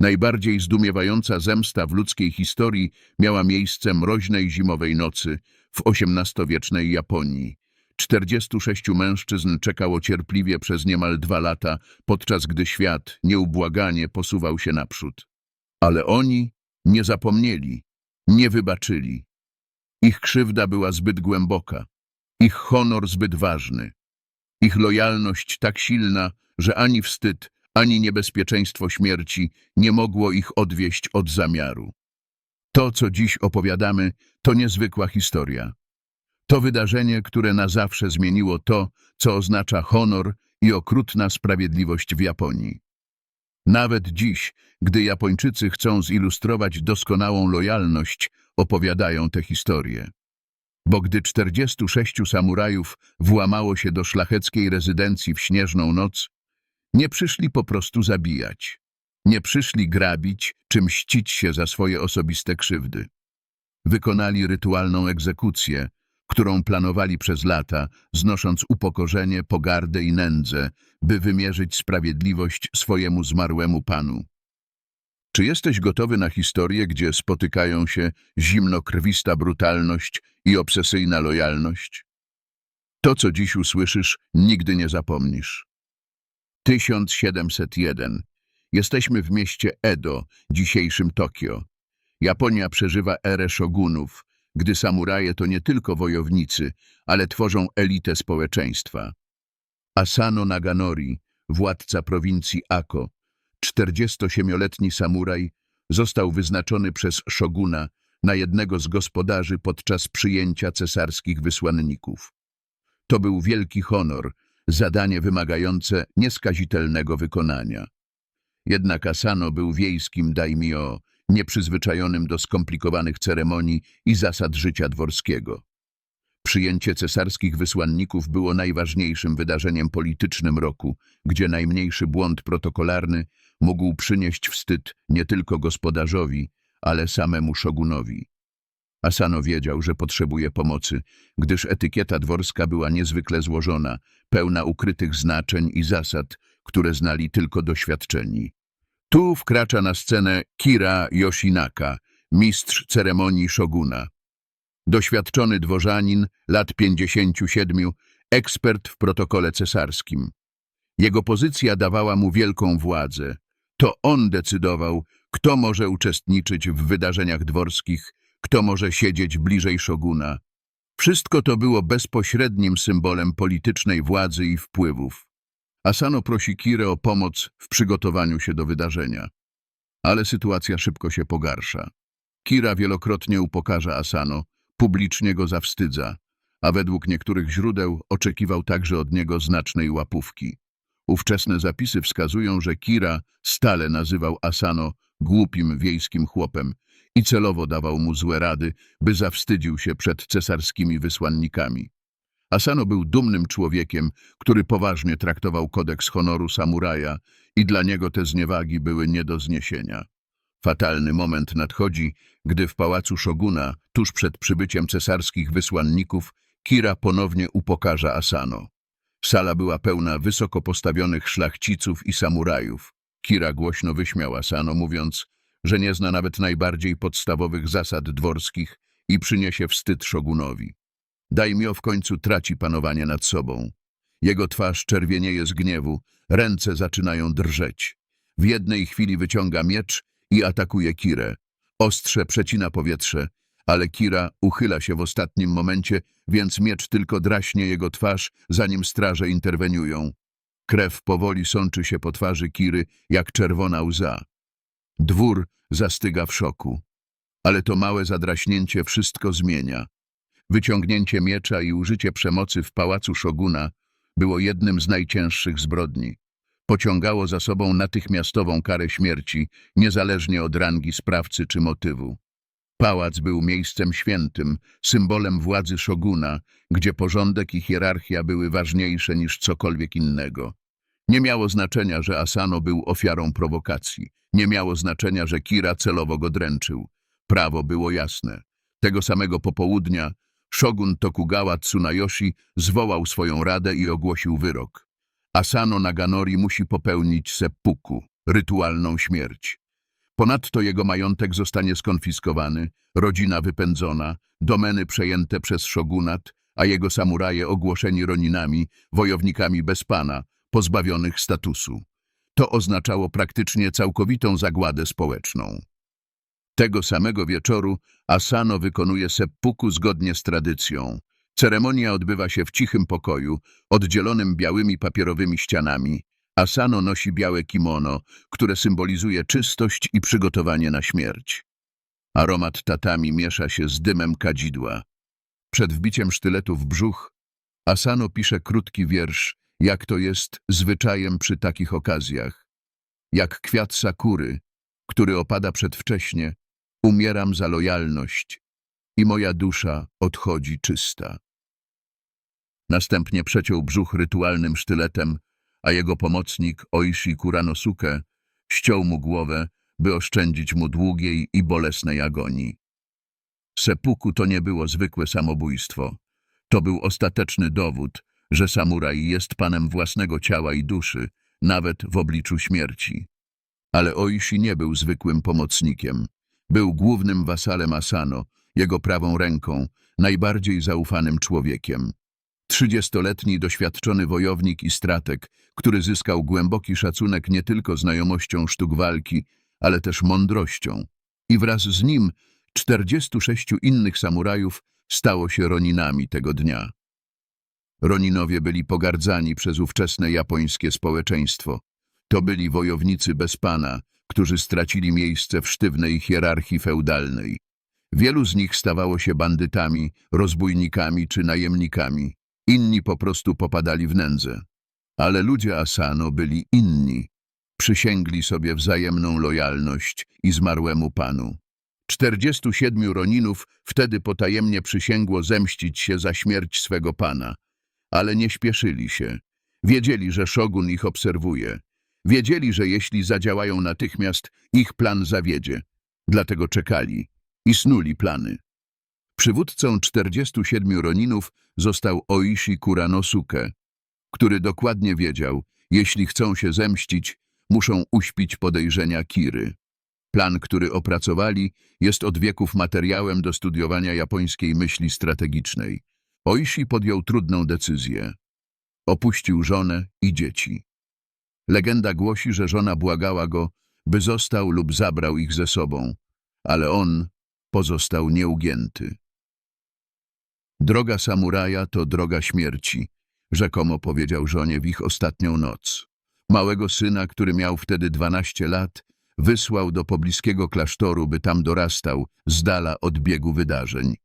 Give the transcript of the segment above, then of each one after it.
Najbardziej zdumiewająca zemsta w ludzkiej historii miała miejsce mroźnej zimowej nocy w XVIII-wiecznej Japonii. 46 mężczyzn czekało cierpliwie przez niemal dwa lata, podczas gdy świat nieubłaganie posuwał się naprzód. Ale oni nie zapomnieli, nie wybaczyli. Ich krzywda była zbyt głęboka, ich honor zbyt ważny, ich lojalność tak silna, że ani wstyd, ani niebezpieczeństwo śmierci nie mogło ich odwieść od zamiaru. To, co dziś opowiadamy, to niezwykła historia. To wydarzenie, które na zawsze zmieniło to, co oznacza honor i okrutna sprawiedliwość w Japonii. Nawet dziś, gdy Japończycy chcą zilustrować doskonałą lojalność, opowiadają tę historię. Bo gdy 46 samurajów włamało się do szlacheckiej rezydencji w śnieżną noc, nie przyszli po prostu zabijać. Nie przyszli grabić czy mścić się za swoje osobiste krzywdy. Wykonali rytualną egzekucję, którą planowali przez lata, znosząc upokorzenie, pogardę i nędzę, by wymierzyć sprawiedliwość swojemu zmarłemu panu. Czy jesteś gotowy na historię, gdzie spotykają się zimnokrwista brutalność i obsesyjna lojalność? To, co dziś usłyszysz, nigdy nie zapomnisz. 1701. Jesteśmy w mieście Edo, dzisiejszym Tokio. Japonia przeżywa erę szogunów, gdy samuraje to nie tylko wojownicy, ale tworzą elitę społeczeństwa. Asano Naganori, władca prowincji Ako, 47-letni samuraj, został wyznaczony przez szoguna na jednego z gospodarzy podczas przyjęcia cesarskich wysłanników. To był wielki honor, zadanie wymagające nieskazitelnego wykonania. Jednak Asano był wiejskim daimyo, nieprzyzwyczajonym do skomplikowanych ceremonii i zasad życia dworskiego. Przyjęcie cesarskich wysłanników było najważniejszym wydarzeniem politycznym roku, gdzie najmniejszy błąd protokolarny mógł przynieść wstyd nie tylko gospodarzowi, ale samemu szogunowi. Asano wiedział, że potrzebuje pomocy, gdyż etykieta dworska była niezwykle złożona, pełna ukrytych znaczeń i zasad, które znali tylko doświadczeni. Tu wkracza na scenę Kira Yoshinaka, mistrz ceremonii szoguna. Doświadczony dworzanin, lat 57, ekspert w protokole cesarskim. Jego pozycja dawała mu wielką władzę. To on decydował, kto może uczestniczyć w wydarzeniach dworskich, kto może siedzieć bliżej szoguna. Wszystko to było bezpośrednim symbolem politycznej władzy i wpływów. Asano prosi Kirę o pomoc w przygotowaniu się do wydarzenia. Ale sytuacja szybko się pogarsza. Kira wielokrotnie upokarza Asano, publicznie go zawstydza, a według niektórych źródeł oczekiwał także od niego znacznej łapówki. Ówczesne zapisy wskazują, że Kira stale nazywał Asano głupim wiejskim chłopem i celowo dawał mu złe rady, by zawstydził się przed cesarskimi wysłannikami. Asano był dumnym człowiekiem, który poważnie traktował kodeks honoru samuraja i dla niego te zniewagi były nie do zniesienia. Fatalny moment nadchodzi, gdy w pałacu szoguna, tuż przed przybyciem cesarskich wysłanników, Kira ponownie upokarza Asano. Sala była pełna wysoko postawionych szlachciców i samurajów. Kira głośno wyśmiał Asano, mówiąc, że nie zna nawet najbardziej podstawowych zasad dworskich i przyniesie wstyd szogunowi. Daimyo w końcu traci panowanie nad sobą. Jego twarz czerwienieje z gniewu, ręce zaczynają drżeć. W jednej chwili wyciąga miecz i atakuje Kirę. Ostrze przecina powietrze, ale Kira uchyla się w ostatnim momencie, więc miecz tylko draśnie jego twarz, zanim straże interweniują. Krew powoli sączy się po twarzy Kiry, jak czerwona łza. Dwór zastyga w szoku. Ale to małe zadraśnięcie wszystko zmienia. Wyciągnięcie miecza i użycie przemocy w pałacu szoguna było jednym z najcięższych zbrodni. Pociągało za sobą natychmiastową karę śmierci, niezależnie od rangi sprawcy czy motywu. Pałac był miejscem świętym, symbolem władzy szoguna, gdzie porządek i hierarchia były ważniejsze niż cokolwiek innego. Nie miało znaczenia, że Asano był ofiarą prowokacji. Nie miało znaczenia, że Kira celowo go dręczył. Prawo było jasne. Tego samego popołudnia Shogun Tokugawa Tsunayoshi zwołał swoją radę i ogłosił wyrok. Asano Naganori musi popełnić seppuku, rytualną śmierć. Ponadto jego majątek zostanie skonfiskowany, rodzina wypędzona, domeny przejęte przez szogunat, a jego samuraje ogłoszeni roninami, wojownikami bez pana, pozbawionych statusu. To oznaczało praktycznie całkowitą zagładę społeczną. Tego samego wieczoru Asano wykonuje seppuku zgodnie z tradycją. Ceremonia odbywa się w cichym pokoju, oddzielonym białymi papierowymi ścianami. Asano nosi białe kimono, które symbolizuje czystość i przygotowanie na śmierć. Aromat tatami miesza się z dymem kadzidła. Przed wbiciem sztyletu w brzuch Asano pisze krótki wiersz, jak to jest zwyczajem przy takich okazjach. Jak kwiat sakury, który opada przedwcześnie, umieram za lojalność i moja dusza odchodzi czysta. Następnie przeciął brzuch rytualnym sztyletem, a jego pomocnik Oishi Kuranosuke ściął mu głowę, by oszczędzić mu długiej i bolesnej agonii. Sepuku to nie było zwykłe samobójstwo. To był ostateczny dowód, że samuraj jest panem własnego ciała i duszy, nawet w obliczu śmierci. Ale Oishi nie był zwykłym pomocnikiem. Był głównym wasalem Asano, jego prawą ręką, najbardziej zaufanym człowiekiem. Trzydziestoletni doświadczony wojownik i strateg, który zyskał głęboki szacunek nie tylko znajomością sztuk walki, ale też mądrością. I wraz z nim 46 innych samurajów stało się roninami tego dnia. Roninowie byli pogardzani przez ówczesne japońskie społeczeństwo. To byli wojownicy bez pana, którzy stracili miejsce w sztywnej hierarchii feudalnej. Wielu z nich stawało się bandytami, rozbójnikami czy najemnikami. Inni po prostu popadali w nędzę. Ale ludzie Asano byli inni. Przysięgli sobie wzajemną lojalność i zmarłemu panu. 47 Roninów wtedy potajemnie przysięgło zemścić się za śmierć swego pana. Ale nie śpieszyli się. Wiedzieli, że szogun ich obserwuje. Wiedzieli, że jeśli zadziałają natychmiast, ich plan zawiedzie. Dlatego czekali i snuli plany. Przywódcą 47 Roninów został Oishi Kuranosuke, który dokładnie wiedział, jeśli chcą się zemścić, muszą uśpić podejrzenia Kiry. Plan, który opracowali, jest od wieków materiałem do studiowania japońskiej myśli strategicznej. Oishi podjął trudną decyzję. Opuścił żonę i dzieci. Legenda głosi, że żona błagała go, by został lub zabrał ich ze sobą, ale on pozostał nieugięty. Droga samuraja to droga śmierci, rzekomo powiedział żonie w ich ostatnią noc. Małego syna, który miał wtedy 12 lat, wysłał do pobliskiego klasztoru, by tam dorastał, z dala od biegu wydarzeń.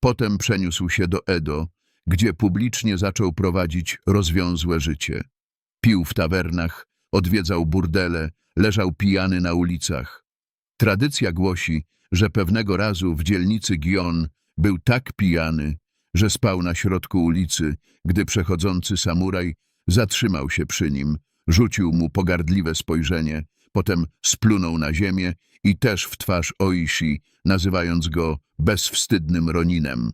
Potem przeniósł się do Edo, gdzie publicznie zaczął prowadzić rozwiązłe życie. Pił w tawernach, odwiedzał burdele, leżał pijany na ulicach. Tradycja głosi, że pewnego razu w dzielnicy Gion był tak pijany, że spał na środku ulicy, gdy przechodzący samuraj zatrzymał się przy nim, rzucił mu pogardliwe spojrzenie, potem splunął na ziemię i też w twarz Oishi, nazywając go bezwstydnym Roninem.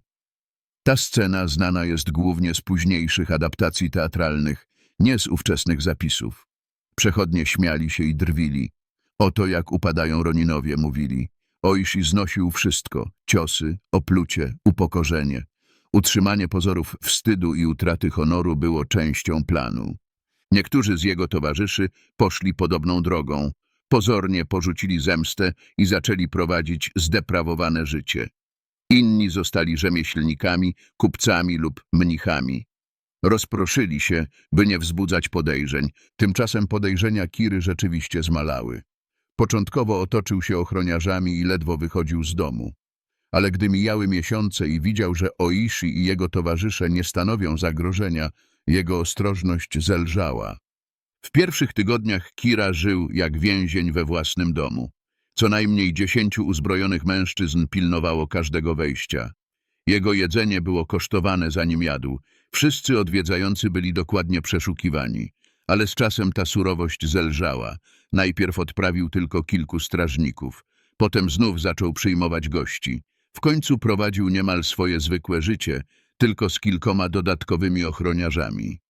Ta scena znana jest głównie z późniejszych adaptacji teatralnych, nie z ówczesnych zapisów. Przechodnie śmiali się i drwili. Oto jak upadają Roninowie, mówili. Oishi znosił wszystko, ciosy, oplucie, upokorzenie. Utrzymanie pozorów wstydu i utraty honoru było częścią planu. Niektórzy z jego towarzyszy poszli podobną drogą. Pozornie porzucili zemstę i zaczęli prowadzić zdeprawowane życie. Inni zostali rzemieślnikami, kupcami lub mnichami. Rozproszyli się, by nie wzbudzać podejrzeń. Tymczasem podejrzenia Kiry rzeczywiście zmalały. Początkowo otoczył się ochroniarzami i ledwo wychodził z domu. Ale gdy mijały miesiące i widział, że Oishi i jego towarzysze nie stanowią zagrożenia, jego ostrożność zelżała. W pierwszych tygodniach Kira żył jak więzień we własnym domu. Co najmniej dziesięciu uzbrojonych mężczyzn pilnowało każdego wejścia. Jego jedzenie było kosztowane zanim jadł. Wszyscy odwiedzający byli dokładnie przeszukiwani. Ale z czasem ta surowość zelżała. Najpierw odprawił tylko kilku strażników. Potem znów zaczął przyjmować gości. W końcu prowadził niemal swoje zwykłe życie, tylko z kilkoma dodatkowymi ochroniarzami.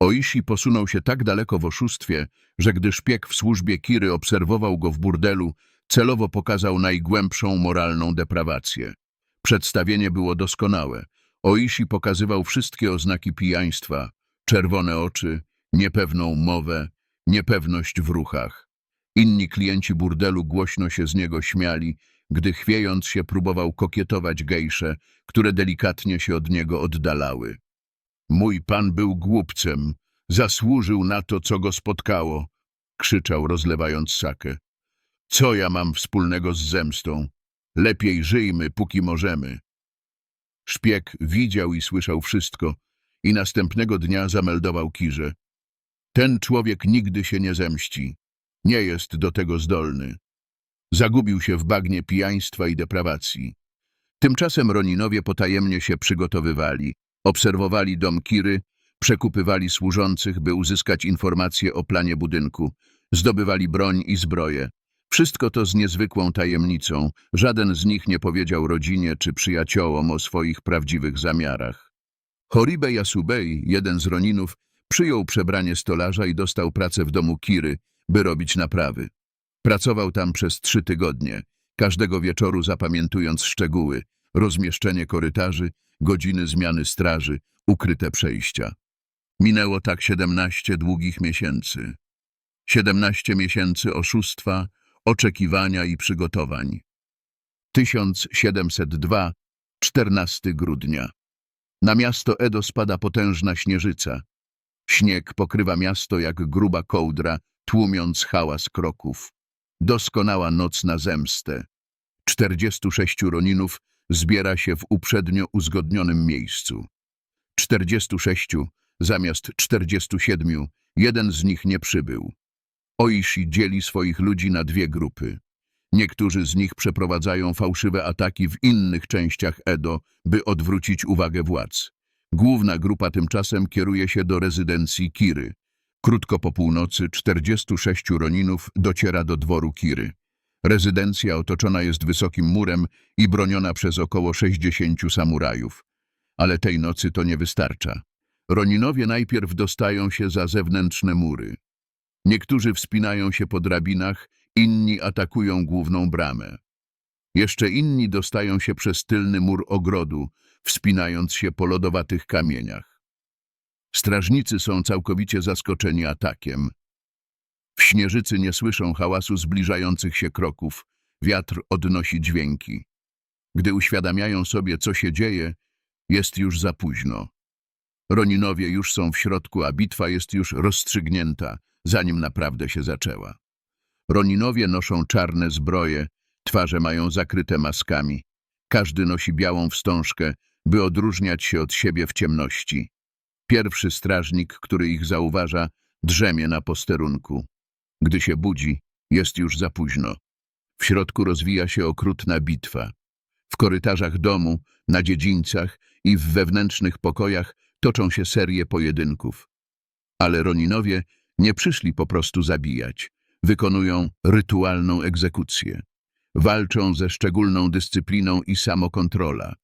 Oishi posunął się tak daleko w oszustwie, że gdy szpieg w służbie Kiry obserwował go w burdelu, Celowo pokazał najgłębszą moralną deprawację. Przedstawienie było doskonałe. Oishi pokazywał wszystkie oznaki pijaństwa, czerwone oczy, niepewną mowę, niepewność w ruchach. Inni klienci burdelu głośno się z niego śmiali, gdy chwiejąc się próbował kokietować gejsze, które delikatnie się od niego oddalały. Mój pan był głupcem, zasłużył na to, co go spotkało, krzyczał, rozlewając sakę. Co ja mam wspólnego z zemstą? Lepiej żyjmy, póki możemy. Szpieg widział i słyszał wszystko i następnego dnia zameldował Kirze. Ten człowiek nigdy się nie zemści. Nie jest do tego zdolny. Zagubił się w bagnie pijaństwa i deprawacji. Tymczasem Roninowie potajemnie się przygotowywali, obserwowali dom Kiry, przekupywali służących, by uzyskać informacje o planie budynku, zdobywali broń i zbroję. Wszystko to z niezwykłą tajemnicą, żaden z nich nie powiedział rodzinie czy przyjaciołom o swoich prawdziwych zamiarach. Horibe Yasubei, jeden z Roninów, przyjął przebranie stolarza i dostał pracę w domu Kiry, by robić naprawy. Pracował tam przez trzy tygodnie, każdego wieczoru zapamiętując szczegóły, rozmieszczenie korytarzy, godziny zmiany straży, ukryte przejścia. Minęło tak siedemnaście długich miesięcy. Siedemnaście miesięcy oszustwa, oczekiwania i przygotowań. 1702, 14 grudnia. Na miasto Edo spada potężna śnieżyca. Śnieg pokrywa miasto jak gruba kołdra, tłumiąc hałas kroków. Doskonała noc na zemstę. 46 Roninów zbiera się w uprzednio uzgodnionym miejscu. 46 zamiast 47, jeden z nich nie przybył. Oishi dzieli swoich ludzi na dwie grupy. Niektórzy z nich przeprowadzają fałszywe ataki w innych częściach Edo, by odwrócić uwagę władz. Główna grupa tymczasem kieruje się do rezydencji Kiry. Krótko po północy 46 Roninów dociera do dworu Kiry. Rezydencja otoczona jest wysokim murem i broniona przez około 60 samurajów. Ale tej nocy to nie wystarcza. Roninowie najpierw dostają się za zewnętrzne mury. Niektórzy wspinają się po drabinach, inni atakują główną bramę. Jeszcze inni dostają się przez tylny mur ogrodu, wspinając się po lodowatych kamieniach. Strażnicy są całkowicie zaskoczeni atakiem. W śnieżycy nie słyszą hałasu zbliżających się kroków, wiatr odnosi dźwięki. Gdy uświadamiają sobie, co się dzieje, jest już za późno. Roninowie już są w środku, a bitwa jest już rozstrzygnięta, zanim naprawdę się zaczęła. Roninowie noszą czarne zbroje, twarze mają zakryte maskami. Każdy nosi białą wstążkę, by odróżniać się od siebie w ciemności. Pierwszy strażnik, który ich zauważa, drzemie na posterunku. Gdy się budzi, jest już za późno. W środku rozwija się okrutna bitwa. W korytarzach domu, na dziedzińcach i w wewnętrznych pokojach toczą się serie pojedynków. Ale Roninowie nie przyszli po prostu zabijać. Wykonują rytualną egzekucję. Walczą ze szczególną dyscypliną i samokontrola.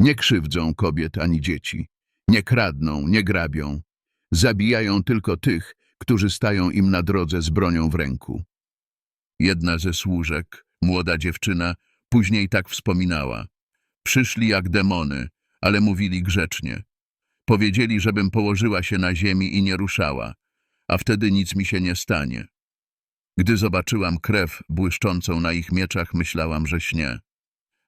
Nie krzywdzą kobiet ani dzieci. Nie kradną, nie grabią. Zabijają tylko tych, którzy stają im na drodze z bronią w ręku. Jedna ze służek, młoda dziewczyna, później tak wspominała. Przyszli jak demony, ale mówili grzecznie. Powiedzieli, żebym położyła się na ziemi i nie ruszała, a wtedy nic mi się nie stanie. Gdy zobaczyłam krew błyszczącą na ich mieczach, myślałam, że śnie.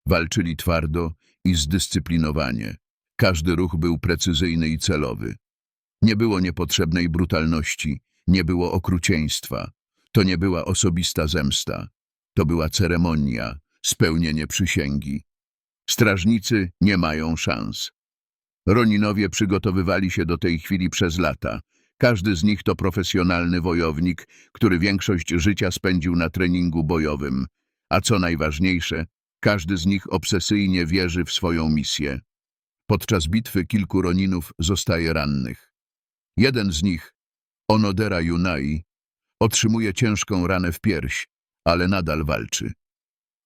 Walczyli twardo i zdyscyplinowanie. Każdy ruch był precyzyjny i celowy. Nie było niepotrzebnej brutalności, nie było okrucieństwa. To nie była osobista zemsta. To była ceremonia, spełnienie przysięgi. Strażnicy nie mają szans. Roninowie przygotowywali się do tej chwili przez lata. Każdy z nich to profesjonalny wojownik, który większość życia spędził na treningu bojowym. A co najważniejsze, każdy z nich obsesyjnie wierzy w swoją misję. Podczas bitwy kilku Roninów zostaje rannych. Jeden z nich, Onodera Yunai, otrzymuje ciężką ranę w pierś, ale nadal walczy.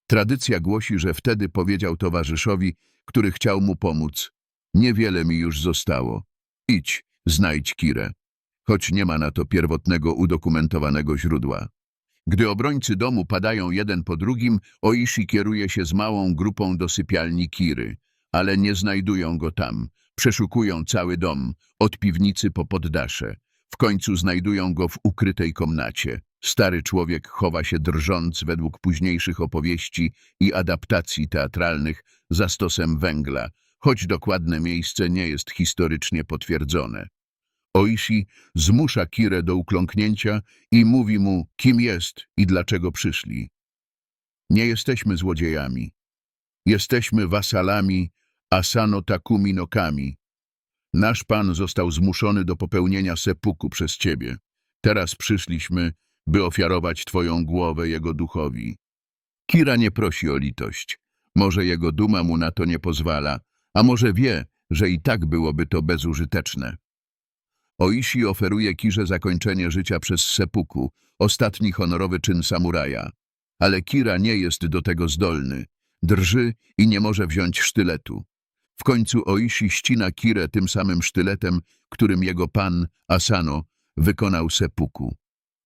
Tradycja głosi, że wtedy powiedział towarzyszowi, który chciał mu pomóc. Niewiele mi już zostało. Idź, znajdź Kirę. Choć nie ma na to pierwotnego udokumentowanego źródła. Gdy obrońcy domu padają jeden po drugim, Oishi kieruje się z małą grupą do sypialni Kiry, ale nie znajdują go tam. Przeszukują cały dom, od piwnicy po poddasze. W końcu znajdują go w ukrytej komnacie. Stary człowiek chowa się drżąc według późniejszych opowieści i adaptacji teatralnych za stosem węgla, choć dokładne miejsce nie jest historycznie potwierdzone. Oishi zmusza Kirę do ukląknięcia i mówi mu, kim jest i dlaczego przyszli. Nie jesteśmy złodziejami. Jesteśmy wasalami Asano Takumi no Kami. Nasz pan został zmuszony do popełnienia sepuku przez ciebie. Teraz przyszliśmy, by ofiarować twoją głowę jego duchowi. Kira nie prosi o litość. Może jego duma mu na to nie pozwala, a może wie, że i tak byłoby to bezużyteczne. Oishi oferuje Kirze zakończenie życia przez sepuku, ostatni honorowy czyn samuraja. Ale Kira nie jest do tego zdolny. Drży i nie może wziąć sztyletu. W końcu Oishi ścina Kirę tym samym sztyletem, którym jego pan, Asano, wykonał sepuku.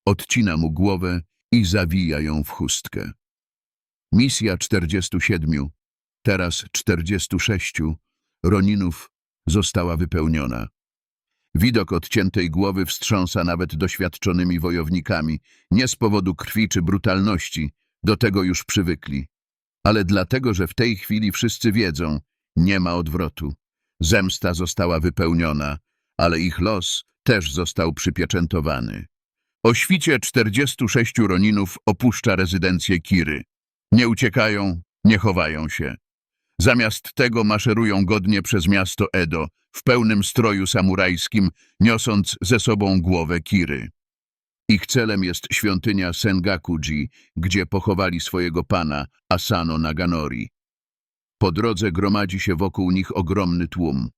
Odcina mu głowę i zawija ją w chustkę. Misja 47, teraz 46, Roninów została wypełniona. Widok odciętej głowy wstrząsa nawet doświadczonymi wojownikami, nie z powodu krwi czy brutalności, do tego już przywykli, ale dlatego, że w tej chwili wszyscy wiedzą, nie ma odwrotu. Zemsta została wypełniona, ale ich los też został przypieczętowany. O świcie 46 Roninów opuszcza rezydencję Kiry. Nie uciekają, nie chowają się. Zamiast tego maszerują godnie przez miasto Edo, w pełnym stroju samurajskim, niosąc ze sobą głowę Kiry. Ich celem jest świątynia Sengakuji, gdzie pochowali swojego pana, Asano Naganori. Po drodze gromadzi się wokół nich ogromny tłum.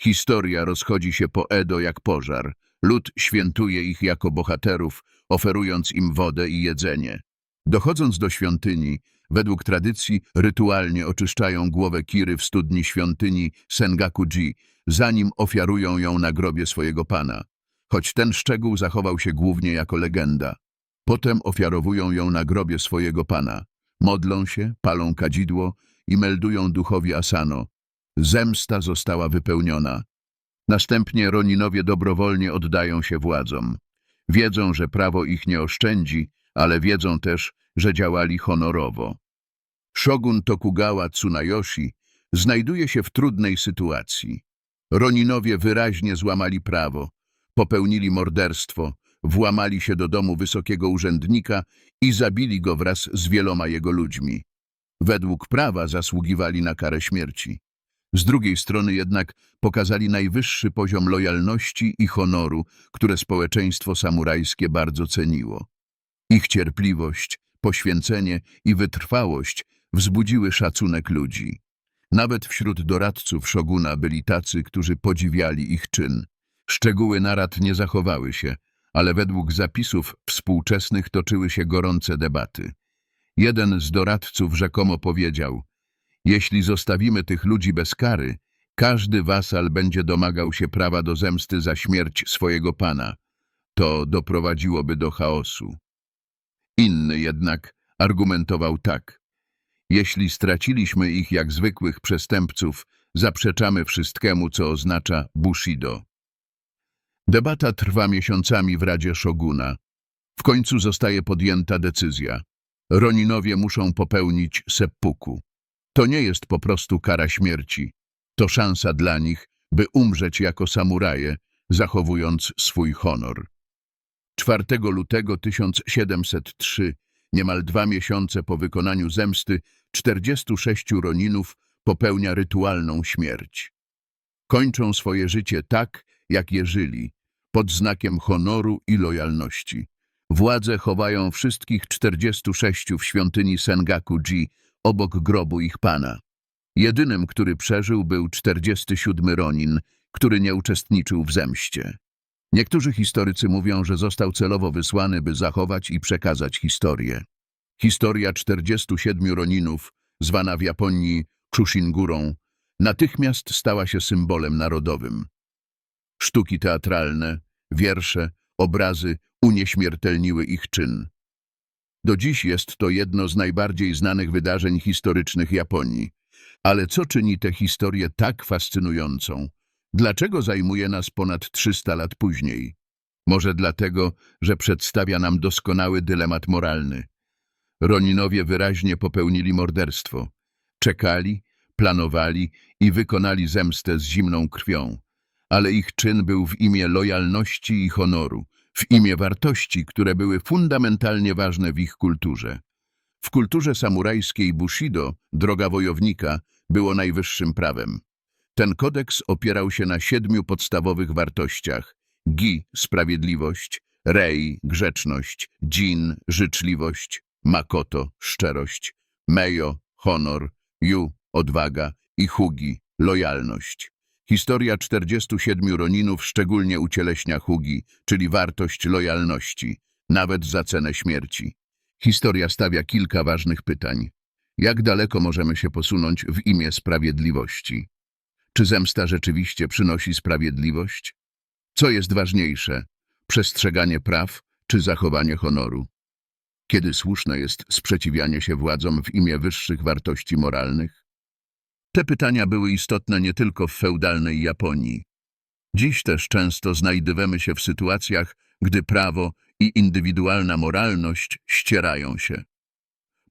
Historia rozchodzi się po Edo jak pożar. Lud świętuje ich jako bohaterów, oferując im wodę i jedzenie. Dochodząc do świątyni, według tradycji rytualnie oczyszczają głowę Kiry w studni świątyni Sengakuji, zanim ofiarują ją na grobie swojego pana. Choć ten szczegół zachował się głównie jako legenda. Potem ofiarowują ją na grobie swojego pana. Modlą się, palą kadzidło i meldują duchowi Asano. Zemsta została wypełniona. Następnie Roninowie dobrowolnie oddają się władzom. Wiedzą, że prawo ich nie oszczędzi, ale wiedzą też, że działali honorowo. Shogun Tokugawa Tsunayoshi znajduje się w trudnej sytuacji. Roninowie wyraźnie złamali prawo, popełnili morderstwo, włamali się do domu wysokiego urzędnika i zabili go wraz z wieloma jego ludźmi. Według prawa zasługiwali na karę śmierci. Z drugiej strony jednak pokazali najwyższy poziom lojalności i honoru, które społeczeństwo samurajskie bardzo ceniło. Ich cierpliwość, poświęcenie i wytrwałość wzbudziły szacunek ludzi. Nawet wśród doradców szoguna byli tacy, którzy podziwiali ich czyn. Szczegóły narad nie zachowały się, ale według zapisów współczesnych toczyły się gorące debaty. Jeden z doradców rzekomo powiedział, jeśli zostawimy tych ludzi bez kary, każdy wasal będzie domagał się prawa do zemsty za śmierć swojego pana. To doprowadziłoby do chaosu. Inny jednak argumentował tak. Jeśli straciliśmy ich jak zwykłych przestępców, zaprzeczamy wszystkiemu, co oznacza Bushido. Debata trwa miesiącami w Radzie Szoguna. W końcu zostaje podjęta decyzja. Roninowie muszą popełnić seppuku. To nie jest po prostu kara śmierci. To szansa dla nich, by umrzeć jako samuraje, zachowując swój honor. 4 lutego 1703, niemal dwa miesiące po wykonaniu zemsty, 46 Roninów popełnia rytualną śmierć. Kończą swoje życie tak, jak je żyli, pod znakiem honoru i lojalności. Władze chowają wszystkich 46 w świątyni Sengaku-ji obok grobu ich pana. Jedynym, który przeżył, był 47 Ronin, który nie uczestniczył w zemście. Niektórzy historycy mówią, że został celowo wysłany, by zachować i przekazać historię. Historia 47 Roninów, zwana w Japonii Kushingurą, natychmiast stała się symbolem narodowym. Sztuki teatralne, wiersze, obrazy unieśmiertelniły ich czyn. Do dziś jest to jedno z najbardziej znanych wydarzeń historycznych Japonii. Ale co czyni tę historię tak fascynującą? Dlaczego zajmuje nas ponad 300 lat później? Może dlatego, że przedstawia nam doskonały dylemat moralny. Roninowie wyraźnie popełnili morderstwo. Czekali, planowali i wykonali zemstę z zimną krwią. Ale ich czyn był w imię lojalności i honoru, w imię wartości, które były fundamentalnie ważne w ich kulturze. W kulturze samurajskiej Bushido, droga wojownika, było najwyższym prawem. Ten kodeks opierał się na siedmiu podstawowych wartościach. Gi – sprawiedliwość, Rei – grzeczność, Jin – życzliwość, Makoto – szczerość, Meio – honor, Yu – odwaga i Hugi – lojalność. Historia 47 Roninów szczególnie ucieleśnia Hugi, czyli wartość lojalności, nawet za cenę śmierci. Historia stawia kilka ważnych pytań. Jak daleko możemy się posunąć w imię sprawiedliwości? Czy zemsta rzeczywiście przynosi sprawiedliwość? Co jest ważniejsze, przestrzeganie praw czy zachowanie honoru? Kiedy słuszne jest sprzeciwianie się władzom w imię wyższych wartości moralnych? Te pytania były istotne nie tylko w feudalnej Japonii. Dziś też często znajdujemy się w sytuacjach, gdy prawo i indywidualna moralność ścierają się.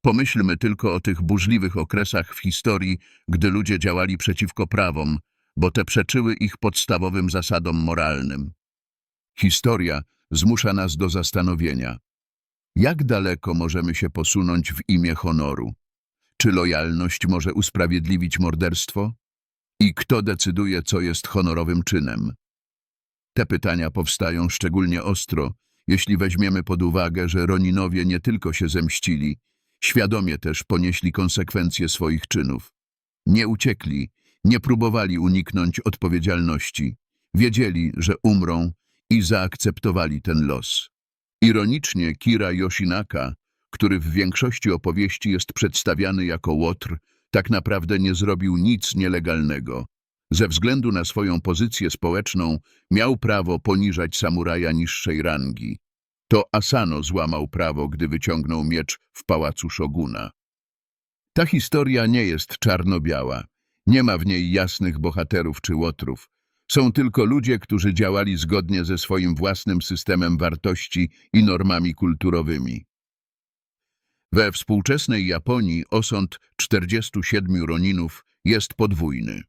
Pomyślmy tylko o tych burzliwych okresach w historii, gdy ludzie działali przeciwko prawom, bo te przeczyły ich podstawowym zasadom moralnym. Historia zmusza nas do zastanowienia. Jak daleko możemy się posunąć w imię honoru? Czy lojalność może usprawiedliwić morderstwo? I kto decyduje, co jest honorowym czynem? Te pytania powstają szczególnie ostro, jeśli weźmiemy pod uwagę, że Roninowie nie tylko się zemścili, świadomie też ponieśli konsekwencje swoich czynów. Nie uciekli, nie próbowali uniknąć odpowiedzialności. Wiedzieli, że umrą i zaakceptowali ten los. Ironicznie Kira Yoshinaka, który w większości opowieści jest przedstawiany jako łotr, tak naprawdę nie zrobił nic nielegalnego. Ze względu na swoją pozycję społeczną miał prawo poniżać samuraja niższej rangi. To Asano złamał prawo, gdy wyciągnął miecz w pałacu szoguna. Ta historia nie jest czarno-biała. Nie ma w niej jasnych bohaterów czy łotrów. Są tylko ludzie, którzy działali zgodnie ze swoim własnym systemem wartości i normami kulturowymi. We współczesnej Japonii osąd 47 Roninów jest podwójny.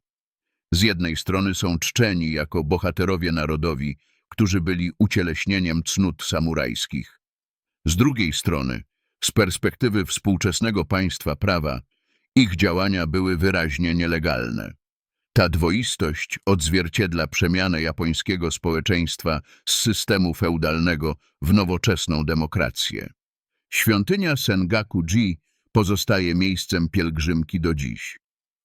Z jednej strony są czczeni jako bohaterowie narodowi, którzy byli ucieleśnieniem cnót samurajskich. Z drugiej strony, z perspektywy współczesnego państwa prawa, ich działania były wyraźnie nielegalne. Ta dwoistość odzwierciedla przemianę japońskiego społeczeństwa z systemu feudalnego w nowoczesną demokrację. Świątynia Sengaku-ji pozostaje miejscem pielgrzymki do dziś.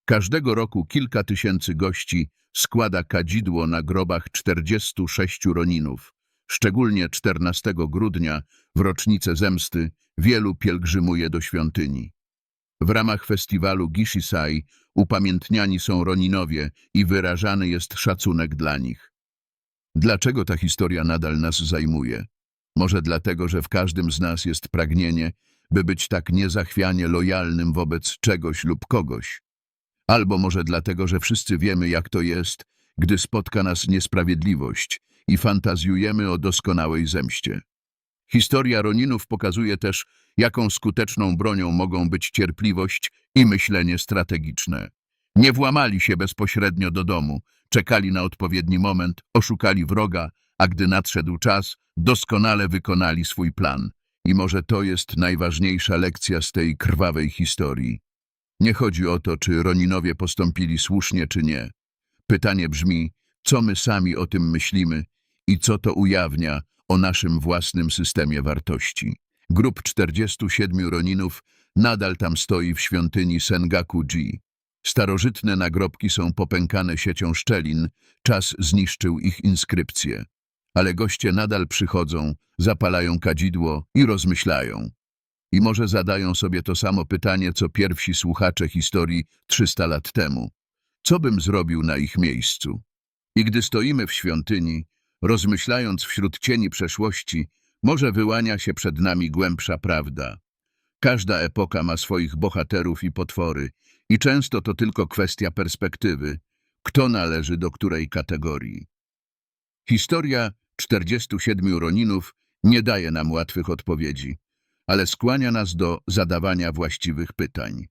Każdego roku kilka tysięcy gości składa kadzidło na grobach 46 Roninów. Szczególnie 14 grudnia, w rocznicę zemsty, wielu pielgrzymuje do świątyni. W ramach festiwalu Gishisai upamiętniani są Roninowie i wyrażany jest szacunek dla nich. Dlaczego ta historia nadal nas zajmuje? Może dlatego, że w każdym z nas jest pragnienie, by być tak niezachwianie lojalnym wobec czegoś lub kogoś. Albo może dlatego, że wszyscy wiemy, jak to jest, gdy spotka nas niesprawiedliwość i fantazjujemy o doskonałej zemście. Historia Roninów pokazuje też, jaką skuteczną bronią mogą być cierpliwość i myślenie strategiczne. Nie włamali się bezpośrednio do domu, czekali na odpowiedni moment, oszukali wroga, a gdy nadszedł czas, doskonale wykonali swój plan. I może to jest najważniejsza lekcja z tej krwawej historii. Nie chodzi o to, czy Roninowie postąpili słusznie, czy nie. Pytanie brzmi, co my sami o tym myślimy i co to ujawnia o naszym własnym systemie wartości. Grup 47 Roninów nadal tam stoi w świątyni Sengaku-ji. Starożytne nagrobki są popękane siecią szczelin, czas zniszczył ich inskrypcje. Ale goście nadal przychodzą, zapalają kadzidło i rozmyślają. I może zadają sobie to samo pytanie, co pierwsi słuchacze historii 300 lat temu. Co bym zrobił na ich miejscu? I gdy stoimy w świątyni, rozmyślając wśród cieni przeszłości, może wyłania się przed nami głębsza prawda. Każda epoka ma swoich bohaterów i potwory i często to tylko kwestia perspektywy, kto należy do której kategorii. Historia 47 Roninów nie daje nam łatwych odpowiedzi, ale skłania nas do zadawania właściwych pytań.